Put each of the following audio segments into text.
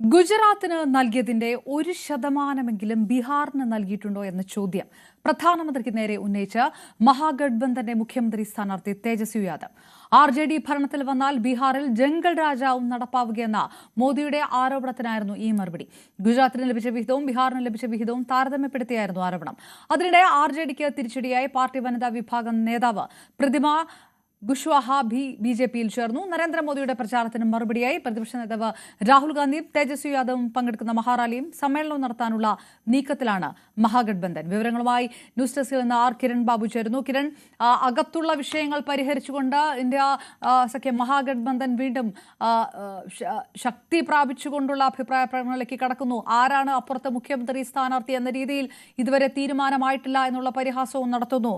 ഗുജറാത്തിന് നൽകിയതിന്റെ ഒരു ശതമാനമെങ്കിലും ബീഹാറിന് നൽകിയിട്ടുണ്ടോ എന്ന ചോദ്യം പ്രധാനമന്ത്രിക്ക് നേരെ ഉന്നയിച്ച് മഹാഗഡ്ബന്ധന്റെ മുഖ്യമന്ത്രി സ്ഥാനാർത്ഥി Tejashwi Yadav. R J D ഭരണത്തിൽ വന്നാൽ ബീഹാറിൽ ജംഗൾ രാജാവും നടപ്പാവുകയെന്ന മോദിയുടെ ആരോപണത്തിനായിരുന്നു ഈ മറുപടി. ഗുജറാത്തിന് ലഭിച്ച വിഹിതവും ബീഹാറിന് ലഭിച്ച വിഹിതവും താരതമ്യപ്പെടുത്തിയായിരുന്നു ആരോപണം. അതിനിടെ ആർ ജെ ഡിക്ക് തിരിച്ചടിയായി പാർട്ടി വനിതാ വിഭാഗം നേതാവ് പ്രതിമ ഗുഷ്വാഹ ബി ബി ജെ പിയിൽ ചേർന്നു. നരേന്ദ്രമോദിയുടെ പ്രചാരണത്തിന് മറുപടിയായി പ്രതിപക്ഷ നേതാവ് രാഹുൽ ഗാന്ധിയും തേജസ്വി യാദവും പങ്കെടുക്കുന്ന മഹാറാലിയും സമ്മേളനം നടത്താനുള്ള നീക്കത്തിലാണ് മഹാഗഡ്ബന്ധൻ വിവരങ്ങളുമായി ന്യൂസ് ഡെസ്കിൽ നിന്ന് ആർ കിരൺ ബാബു ചേരുന്നു. കിരൺ അകത്തുള്ള വിഷയങ്ങൾ പരിഹരിച്ചുകൊണ്ട് ഇന്ത്യ സഖ്യ മഹാഗഡ്ബന്ധൻ വീണ്ടും ശക്തി പ്രാപിച്ചുകൊണ്ടുള്ള അഭിപ്രായ പ്രകടനങ്ങളിലേക്ക് കടക്കുന്നു. ആരാണ് അപ്പുറത്തെ മുഖ്യമന്ത്രി സ്ഥാനാർത്ഥി എന്ന രീതിയിൽ ഇതുവരെ തീരുമാനമായിട്ടില്ല എന്നുള്ള പരിഹാസവും നടത്തുന്നു.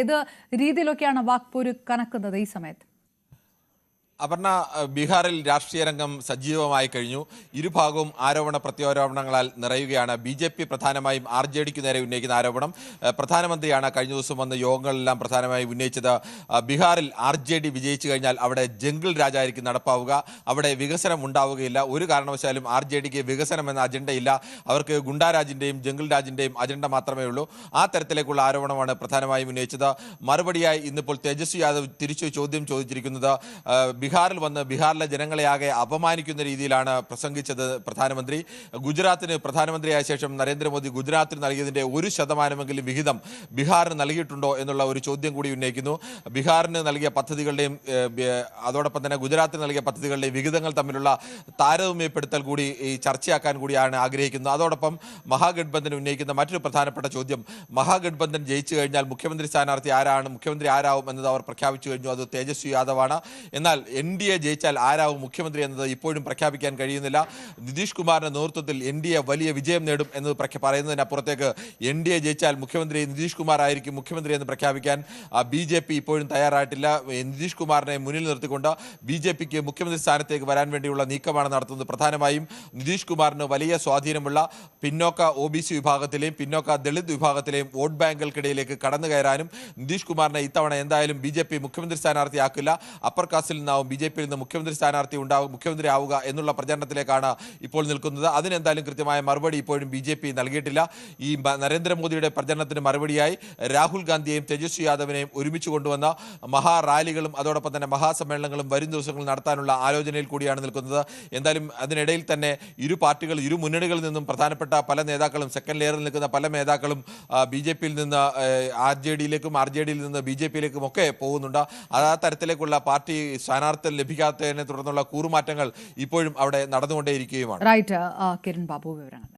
ഏത് രീതിയിലൊക്കെയാണ് വാക്പൂര് കനക്കുന്നത്? ഈ സമയത്ത് അപർണ ബീഹാറിൽ രാഷ്ട്രീയ രംഗം സജീവമായി കഴിഞ്ഞു. ഇരുഭാഗവും ആരോപണ പ്രത്യാരോപണങ്ങളാൽ നിറയുകയാണ്. ബി ജെ പി പ്രധാനമായും ആർ ജെ ഡിക്ക് നേരെ ഉന്നയിക്കുന്ന ആരോപണം. പ്രധാനമന്ത്രിയാണ് കഴിഞ്ഞ ദിവസം വന്ന യോഗങ്ങളിലെല്ലാം പ്രധാനമായും ഉന്നയിച്ചത്. ബീഹാറിൽ ആർ ജെ ഡി വിജയിച്ചു കഴിഞ്ഞാൽ അവിടെ ജംഗിൾ രാജായിരിക്കും നടപ്പാവുക. അവിടെ വികസനം ഉണ്ടാവുകയില്ല. ഒരു കാരണവശാലും ആർ ജെ ഡിക്ക് വികസനം എന്ന അജണ്ടയില്ല. അവർക്ക് ഗുണ്ടാരാജിന്റെയും ജംഗിൾ രാജിന്റെയും അജണ്ട മാത്രമേ ഉള്ളൂ. ആ തരത്തിലേക്കുള്ള ആരോപണമാണ് പ്രധാനമായും ഉന്നയിച്ചത്. മറുപടിയായി ഇന്നിപ്പോൾ തേജസ്വി യാദവ് തിരിച്ചു ചോദ്യം ചോദിച്ചിരിക്കുന്നത്. ബീഹാറിൽ വന്ന് ബീഹാറിലെ ജനങ്ങളെ ആകെ അപമാനിക്കുന്ന രീതിയിലാണ് പ്രസംഗിച്ചത് പ്രധാനമന്ത്രി. ഗുജറാത്തിന് പ്രധാനമന്ത്രിയായ ശേഷം നരേന്ദ്രമോദി ഗുജറാത്തിന് നൽകിയതിന്റെ ഒരു ശതമാനമെങ്കിലും വിഹിതം ബീഹാറിന് നൽകിയിട്ടുണ്ടോ എന്നുള്ള ഒരു ചോദ്യം കൂടി ഉന്നയിക്കുന്നു. ബീഹാറിന് നൽകിയ പദ്ധതികളുടെയും അതോടൊപ്പം തന്നെ ഗുജറാത്തിന് നൽകിയ പദ്ധതികളുടെയും വിഹിതങ്ങൾ തമ്മിലുള്ള താരതമ്യപ്പെടുത്തൽ കൂടി ഈ ചർച്ചയാക്കാൻ കൂടിയാണ് ആഗ്രഹിക്കുന്നത്. അതോടൊപ്പം മഹാഗഡ്ബന്ധൻ ഉന്നയിക്കുന്ന മറ്റൊരു പ്രധാനപ്പെട്ട ചോദ്യം മഹാഗഡ്ബന്ധൻ ജയിച്ചു കഴിഞ്ഞാൽ മുഖ്യമന്ത്രി സ്ഥാനാർത്ഥി ആരാണ് മുഖ്യമന്ത്രി ആരാവും എന്നത് അവർ പ്രഖ്യാപിച്ചു കഴിഞ്ഞു. അത് തേജസ്വി യാദവാണ്. എന്നാൽ ഡി എ ജയിച്ചാൽ ആരാവും മുഖ്യമന്ത്രി എന്നത് ഇപ്പോഴും പ്രഖ്യാപിക്കാൻ കഴിയുന്നില്ല. നിതീഷ് കുമാറിന്റെ നേതൃത്വത്തിൽ എൻ ഡി എ വലിയ വിജയം നേടും എന്ന് പറയുന്നതിനപ്പുറത്തേക്ക് എൻ ഡി എ ജയിച്ചാൽ മുഖ്യമന്ത്രി നിതീഷ് കുമാർ ആയിരിക്കും മുഖ്യമന്ത്രി എന്ന് പ്രഖ്യാപിക്കാൻ ബി ജെ പി ഇപ്പോഴും തയ്യാറായിട്ടില്ല. നിതീഷ് കുമാറിനെ മുന്നിൽ നിർത്തിക്കൊണ്ട് ബി ജെ പിക്ക് മുഖ്യമന്ത്രി സ്ഥാനത്തേക്ക് വരാൻ വേണ്ടിയുള്ള നീക്കമാണ് നടത്തുന്നത്. പ്രധാനമായും നിതീഷ് കുമാറിന് വലിയ സ്വാധീനമുള്ള പിന്നോക്ക ഒ ബി സി വിഭാഗത്തിലെയും പിന്നോക്ക ദളിത് വിഭാഗത്തിലെയും വോട്ട് ബാങ്കുകൾക്കിടയിലേക്ക് കടന്നു കയറാനും നിതീഷ് കുമാറിനെ ഇത്തവണ എന്തായാലും ബി ജെ പി മുഖ്യമന്ത്രി സ്ഥാനാർത്ഥിയാക്കില്ല. അപ്പർ കാസ്റ്റിൽ നിന്നാവും ബി ജെ പിയിൽ നിന്ന് മുഖ്യമന്ത്രി സ്ഥാനാർത്ഥി ഉണ്ടാവും മുഖ്യമന്ത്രി ആവുക എന്നുള്ള പ്രചരണത്തിലേക്കാണ് ഇപ്പോൾ നിൽക്കുന്നത്. അതിനെന്തായാലും കൃത്യമായ മറുപടി ഇപ്പോഴും ബി ജെ പി നൽകിയിട്ടില്ല. ഈ നരേന്ദ്രമോദിയുടെ പ്രചരണത്തിന് മറുപടിയായി രാഹുൽ ഗാന്ധിയെയും തേജസ്വി യാദവിനെയും ഒരുമിച്ച് കൊണ്ടുവന്ന മഹാറാലികളും അതോടൊപ്പം തന്നെ മഹാസമ്മേളനങ്ങളും വരും ദിവസങ്ങളിൽ നടത്താനുള്ള ആലോചനയിൽ കൂടിയാണ് നിൽക്കുന്നത്. എന്തായാലും അതിനിടയിൽ തന്നെ ഇരു പാർട്ടികൾ ഇരു മുന്നണികളിൽ നിന്നും പ്രധാനപ്പെട്ട പല നേതാക്കളും സെക്കൻഡ് ലെയറിൽ നിൽക്കുന്ന പല നേതാക്കളും ബി ജെ പിയിൽ നിന്ന് ആർ ജെ ഡിയിലേക്കും ആർ ജെ ഡിയിൽ നിന്ന് ബി ജെ പിയിലേക്കും ഒക്കെ പോകുന്നുണ്ട്. ആ തരത്തിലേക്കുള്ള പാർട്ടി സ്ഥാനാർത്ഥി ലഭിക്കാത്തതിനെ തുടർന്നുള്ള കൂറുമാറ്റങ്ങൾ ഇപ്പോഴും അവിടെ നടന്നുകൊണ്ടേയിരിക്കുകയുമാണ്. റൈറ്റ് കിരൺ ബാബു വിവരങ്ങൾ.